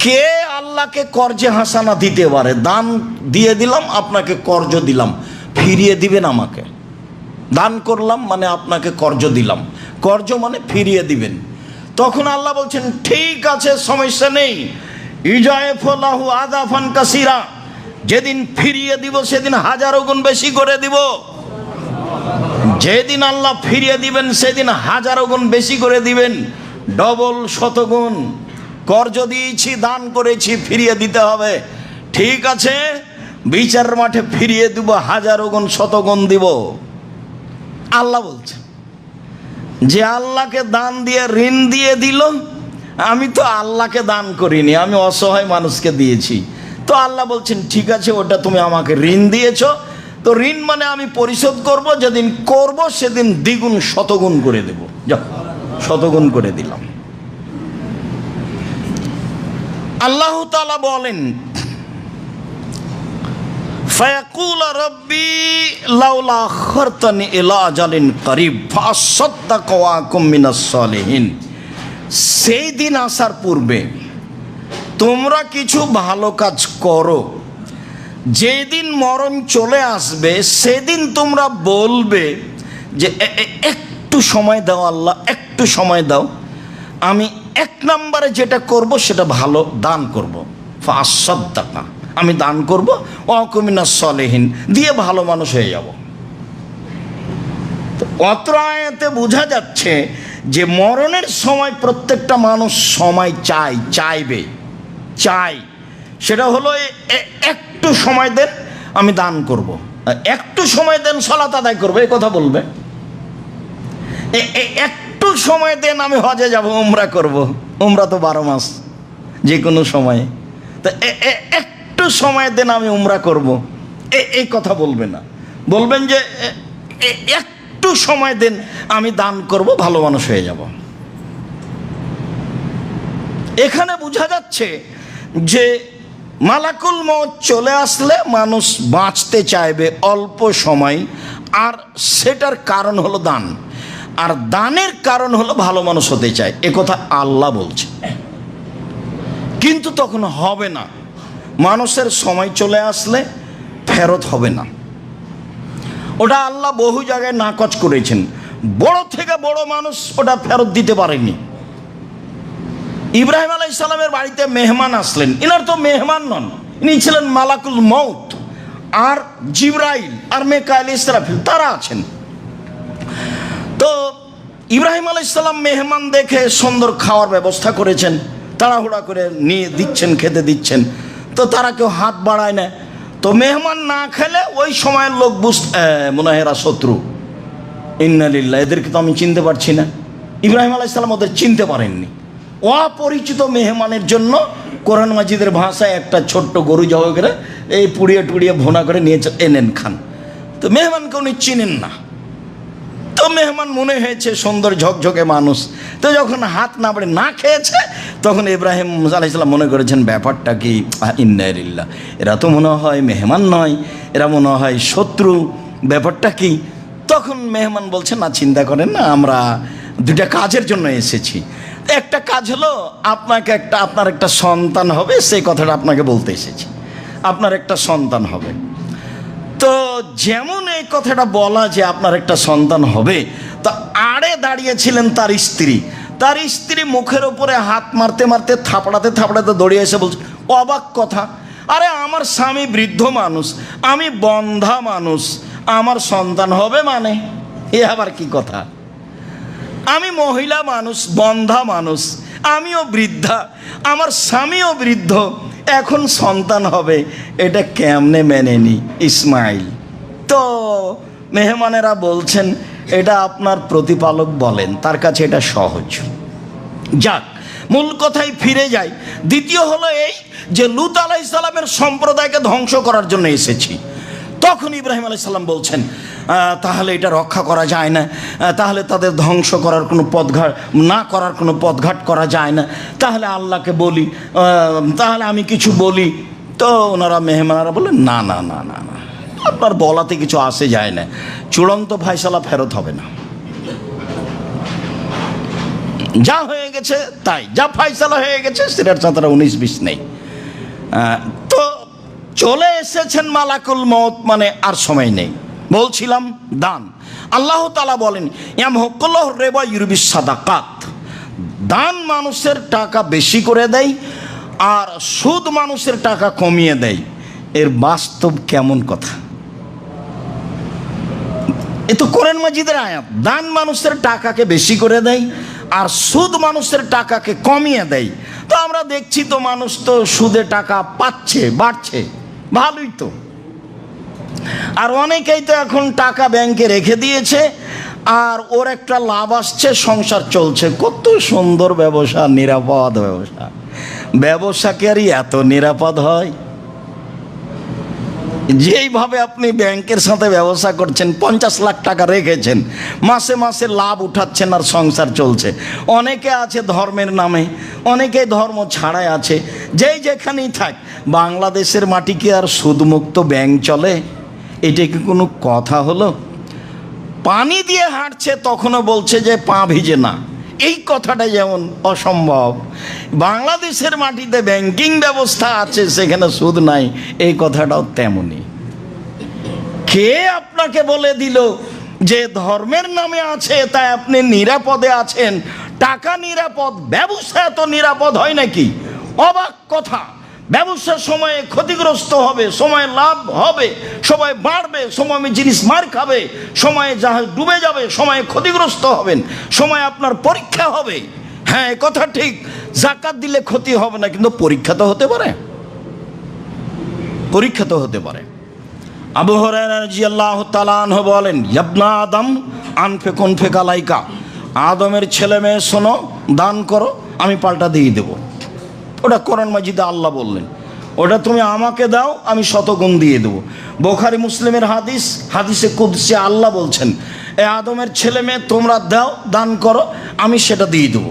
কে আল্লাহকে কর্জে হাসানা দিতে পারে? দান দিয়ে দিলাম, আপনাকে কর্জ দিলাম। ফিরিয়ে দিবেন আমাকে। দান করলাম মানে আপনাকে কর্জ দিলাম। কর্জ মানে ফিরিয়ে দিবেন। তখন আল্লাহ বলছেন, ঠিক আছে, সমস্যা নেই। ইজয় ফলাহু আদাফান কাসিরা। যেদিন ফিরিয়ে দিব, সেদিন হাজারো গুণ বেশি করে দিব। যেদিন আল্লাহ ফিরিয়ে দিবেন, সেদিন হাজারো গুণ বেশি করে দিবেন। ডবল শতগুণ। কর্জ দিয়েছি দান করেছি, ফিরিয়ে দিতে হবে। ঠিক আছে? বিচার মাঠে ফিরিয়ে দিব, হাজারো গুণ শতগুণ দিব। আল্লাহ বলছে, যে আল্লাহকে দান দিয়ে ঋণ দিয়ে দিল, আমি তো আল্লাহকে দান করিনি, আমি অসহায় মানুষকে দিয়েছি। তো আল্লাহ বলছেন, ঠিক আছে, ওটা তুমি আমাকে ঋণ দিয়েছ। তো ঋণ মানে আমি পরিশোধ করব, যেদিন করব, সেদিন দ্বিগুণ, শতগুণ করে দেব। যা শতগুণ করে দিলাম। আল্লাহ তাআলা বলেন, ফায়াকুল সেই দিন আসার পূর্বে তোমরা কিছু ভালো কাজ করো। যেদিন মরণ চলে আসবে, সেদিন তোমরা বলবে যে একটু সময় দাও আল্লাহ, একটু সময় দাও। আমি এক নম্বরে যেটা করব, সেটা ভালো দান করব। ফাঁসাদ্দাকা আমি দান করব অকমিনা সলেহীন, দিয়ে ভালো মানুষ হয়ে যাব। তো অত্র আয়াতে বোঝা যাচ্ছে যে মরণের সময় প্রত্যেকটা মানুষ সময় চাই চাইবে চাই সেটা হলো একটু সময় দেন, আমি দান করব। একটু সময় দেন, সলাত আদায় করব এই কথা বলবে। এ- এ- একটু সময় দেন আমি হজে যাব, উমরা করব। উমরা তো বারো মাস যে কোনো সময়ে। তো একটু সময় দেন আমি উমরা করব। এই কথা বলবে না। বলবেন যে একটু সময় দেন, আমি দান করব, ভালো মানুষ হয়ে যাব। এখানে বোঝা যাচ্ছে যে, মালাকুল মত চলে আসলে মানুষ বাঁচতে চাইবে অল্প সময়, আর সেটার কারণ হলো দান। আর দানের কারণ হলো ভালো মানুষ হতে চায়। এ কথা আল্লাহ বলছে। কিন্তু তখন হবে না। মানুষের সময় চলে আসলে ফেরত হবে না। ওটা আল্লাহ বহু জায়গায় নাকচ করেছেন। বড় থেকে বড় মানুষ ওটা ফেরত দিতে পারেনি। ইব্রাহিম আলাই সালামের বাড়িতে মেহমান আসলেন। ইনার তো মেহমান নন, ইনি ছিলেন মালাকুল মৌত আর জিব্রাইল, আর মেকাইল ইসরাফিল তারা আছেন। তো ইব্রাহিম আলাইসাল্লাম মেহমান দেখে সুন্দর খাওয়ার ব্যবস্থা করেছেন তাড়াহুড়া করে নিয়ে দিচ্ছেন খেতে দিচ্ছেন। তো তারা কেউ হাত বাড়ায় না। তো মেহমান না খেলে ওই সময়ের লোক বুঝ আহ, মনে হয় এরা শত্রু ইন্নালিল্লাহ এদেরকে তো আমি চিনতে পারছি না। ইব্রাহিম আলাইসাল্লাম ওদের চিনতে পারেননি। অপরিচিত মেহমানের জন্য কোরআন মাজিদের ভাষায় একটা ছোট্ট গরু জব করে এই পুড়িয়ে টুড়িয়ে ভোনা করে নিয়ে এনেন খান। তো মেহমানকে উনি চিনেন না। তো মেহমান মনে হয়েছে সুন্দর ঝকঝকে মানুষ। তো যখন হাত না বাড়ে না খেয়েছে, তখন ইব্রাহিম আলাইসাল্লাম মনে করেছেন, ব্যাপারটা কি? ইন্দাইরিল্লা এরা তো মনে হয় মেহমান নয়, এরা মনে হয় শত্রু। ব্যাপারটা কি? তখন মেহমান বলছে, না, চিন্তা করেন না, আমরা দুটা কাজের জন্য এসেছি। একটা কাজ হলো, আপনাকে একটা, আপনার একটা সন্তান হবে, সেই কথাটা আপনাকে বলতে এসেছি। আপনার একটা সন্তান হবে। যেমন এই কথাটা বলা যে আপনার একটা সন্তান হবে, তো আড়ে দাঁড়িয়েছিলেন তার স্ত্রী। তার স্ত্রী মুখের উপরে হাত মারতে মারতে থাপড়াতে থাপড়াতে দৌড়িয়ে এসে বলছে, অবাক কথা। আরে আমার স্বামী বৃদ্ধ মানুষ, আমি বন্ধা মানুষ, আমার সন্তান হবে মানে? এ আবার কি কথা? আমি মহিলা মানুষ, বন্ধা মানুষ, আমিও বৃদ্ধা, আমার স্বামীও বৃদ্ধ, এখন সন্তান হবে, এটা কেমনে মেনে নি ইসমাইল? তো মেহমানেরা বলছেন, এটা আপনার প্রতিপালক বলেন, তার কাছে এটা সহজ। যাক, মূল কথায় ফিরে যাই। দ্বিতীয় হলো এই যে লুত আলাহ ইসলামের সম্প্রদায়কে ধ্বংস করার জন্য এসেছি। তখন ইব্রাহিম আলাইসাল্লাম বলছেন তাহলে এটা রক্ষা করা যায় না। তাহলে তাদের ধ্বংস করার কোনো পথঘাট, না করার কোনো পথঘাট করা যায় না। তাহলে আল্লাহকে বলি তাহলে আমি কিছু বলি। তো ওনারা মেহমানারা বললেন, না না না না না। আপনার বলাতে কিছু আসে যায় না। চূড়ান্ত ফায়সালা ফেরত হবে না। যা হয়ে গেছে তাই, যা ফাইসালা হয়ে গেছে সেটার সাথে উনিশ বিশ নেই। তো চলে এসেছেন মালাকুল মত মানে আর সময় নেই। বলছিলাম দান। আল্লাহ তালা বলেন এম হকল্লাহ রেবা ইউরবিস সাদাকাত। দান মানুষের টাকা বেশি করে দেয় আর সুদ মানুষের টাকা কমিয়ে দেয়। এর বাস্তব কেমন কথা? এ তো কোরআন মাজিদের আয়াত দান মানুষের টাকাকে বেশি করে দেয়, আর সুদ মানুষের টাকাকে কমিয়ে দেয়। তো আমরা দেখছি তো মানুষ তো সুদে টাকা পাচ্ছে, বাড়ছে, ভালোই তো। আর অনেকেই তো এখন টাকা ব্যাংকে রেখে দিয়েছে, আর ওর একটা লাভ আসছে, সংসার চলছে। কত সুন্দর ব্যবসা, নিরাপদ ব্যবসা। ব্যবসা কি আর এত নিরাপদ হয়? যেইভাবে আপনি ব্যাংকের সাথে ব্যবসা করছেন, পঞ্চাশ লাখ টাকা রেখেছেন, মাসে মাসে লাভ উঠাচ্ছেন আর সংসার চলছে। অনেকে আছে ধর্মের নামে, অনেকে ধর্ম ছাড়াই আছে, যেই যেখানেই থাক, বাংলাদেশের মাটি কি আর সুদমুক্ত ব্যাংক চলে? এটা কি কোনো কথা হলো? পানি দিয়ে হাঁটছে তখনও বলছে যে পা ভিজে না। এই কথাটা যেমন অসম্ভব, বাংলাদেশের মাটিতে ব্যাংকিং ব্যবস্থা আছে, সেখানে সুদ নাই, এই কথাটাও তেমনই। কে আপনাকে বলে দিল যে ধর্মের নামে আছে, তাই আপনি নিরাপদে আছেন? টাকা নিরাপদ, ব্যবসা এত নিরাপদ হয় নাকি? অবাক কথা। ব্যবসার সময়ে ক্ষতিগ্রস্ত হবে, সময় লাভ হবে, সময় বাড়বে, সময় জিনিস মার খাবে, সময়ে জাহাজ ডুবে যাবে, সময়ে ক্ষতিগ্রস্ত হবেন, সময় আপনার পরীক্ষা হবে। হ্যাঁ কথা ঠিক। জাকাত দিলে ক্ষতি হবে না, কিন্তু পরীক্ষা তো হতে পারে। পরীক্ষা তো হতে পারে। আবু হরাহ তালান বলেন, ইয়াবনা আদম আনফে কনফে কালাইকা। আদমের ছেলে মেয়ে শোনো, দান করো, আমি পাল্টা দিয়ে দেবো। ওটা কোরআন মাজিদে আল্লাহ বললেন। ওটা তুমি আমাকে দাও, আমি শতগুণ দিয়ে দেবো। বোখারি মুসলিমের হাদিস, হাদিসে কুদসে আল্লাহ বলছেন, এ আদমের ছেলে মেয়ে, তোমরা দাও, দান করো, আমি সেটা দিয়ে দেবো।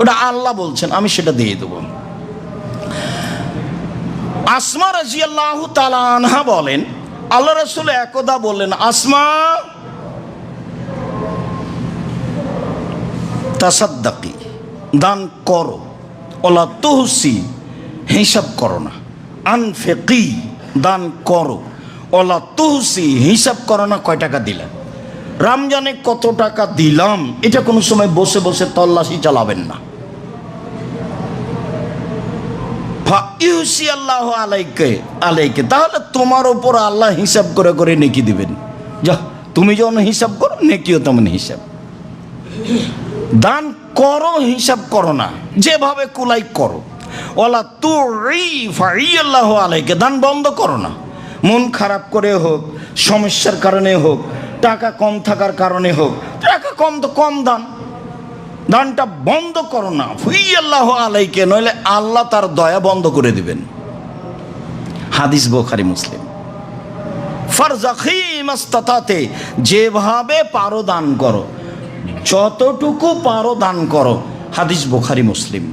ওটা আল্লাহ বলছেন, আমি সেটা দিয়ে দেবো। আসমা রাজিয়াল্লাহ আনহা বলেন, আল্লাহ রসুল একদা বললেন, আসমা, তাসাদ্দাকি, দান করো। ওলা তহসি, হিসাব করো না। আনফেকি, দান করো। ওলা তহসি, হিসাব করো না, কয় টাকা দিলেন রমজানে কত টাকা দিলাম? এটা কোনো সময় বসে বসে তল্লাশি চালাবেন না। ইউসি আল্লাহ আলাইকে আলাইকে। তাহলে তোমার ওপর আল্লাহ হিসাব করে করে নেকি দিবেন। যা, তুমি যেমন হিসাব করো, নেকিও তেমন হিসাব। দান করো, হিসাব করো না। যেভাবে কুলাই করো ওলা তু আল্লাহ আলাইকে, দান বন্ধ করো না। মন খারাপ করে হোক, সমস্যার কারণে হোক, টাকা কম থাকার কারণে হোক, টাকা কম তো কম দান। দানটা বন্ধ করো না। ফুই আল্লাহ আলাইকে, নইলে আল্লাহ তার দয়া বন্ধ করে দিবেন। হাদিস বোখারি মুসলিম। ফারজাখিমাস্তাতে যেভাবে পারো দান করো, যতটুকু পারো দান করো হাদিস বোখারি মুসলিম।